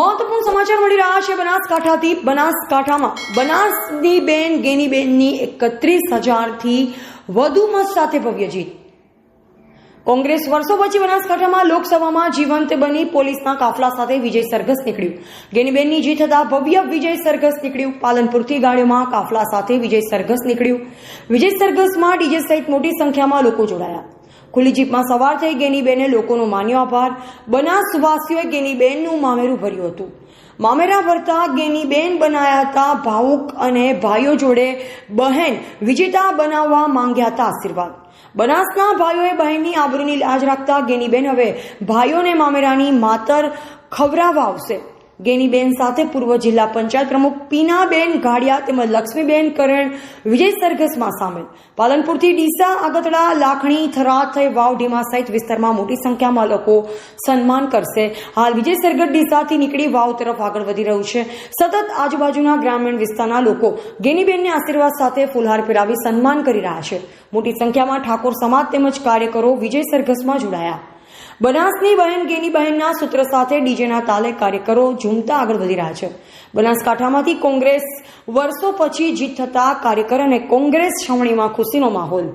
મહત્વપૂર્ણ સમાચાર મળી રહ્યા છે બનાસકાંઠાથી. બનાસકાંઠામાં બનાસની બેન ગેનીબેનની એકત્રીસ હજારથી વધુ મત સાથે ભવ્ય જીત. કોંગ્રેસ વર્ષો પછી બનાસકાંઠામાં લોકસભામાં જીવંત બની પોલીસના કાફલા સાથે વિજય સરઘસ નીકળ્યું. ગેનીબેનની જીત થતા ભવ્ય વિજય સરઘસ નીકળ્યું. પાલનપુરથી ગાડીઓમાં કાફલા સાથે વિજય સરઘસ નીકળ્યું. વિજય સરઘસમાં ડીજે સહિત મોટી સંખ્યામાં લોકો જોડાયા. ખુલ્લી જીપમાં સવાર થઈ ગેનીબેને લોકોનો માન્યો આભાર. બનાસવાસીઓએ ગેનીબેનનું મામેરું ભર્યું હતું. મામેરા ભરતા ગેનીબેન બનાયા હતા ભાવુક અને ભાઈઓ જોડે બહેન વિજેતા બનાવવા માંગ્યા હતા આશીર્વાદ. બનાસના ભાઈઓએ બહેનની આબરૂની લાજ રાખતા ગેનીબેન હવે ભાઈઓને મામેરાની માતર ખવરાવવા આવશે. ગેનીબેન સાથે પૂર્વ જિલ્લા પંચાયત પ્રમુખ પીનાબેન ગાડિયા તેમજ લક્ષ્મીબેન કરણ, વિજય સરઘસમાં સામેલ. પાલનપુરથી ડીસા, આગતડા, લાખણી થરાદ થઈ વાવ ઢીમા સહિત વિસ્તારમાં મોટી સંખ્યામાં લોકો સન્માન કરશે. હાલ વિજય સરઘસ ડીસાથી નીકળી વાવ તરફ આગળ વધી રહ્યું છે. સતત આજુબાજુના ગ્રામીણ વિસ્તારના લોકો ગેનીબેનને આશીર્વાદ સાથે ફુલહાર પહેરાવી સન્માન કરી રહ્યા છે. મોટી સંખ્યામાં ઠાકોર સમાજ તેમજ કાર્યકરો વિજય સરઘસમાં જોડાયા. બનાસની બહેન ગેની બહેનના સૂત્ર સાથે ડીજેના તાલે કાર્યકરો ઝૂમતા આગળ વધી રહ્યા છે. બનાસકાંઠામાંથી કોંગ્રેસ વર્ષો પછી જીત થતા કાર્યકર અને કોંગ્રેસ છાવણીમાં ખુશીનો માહોલ.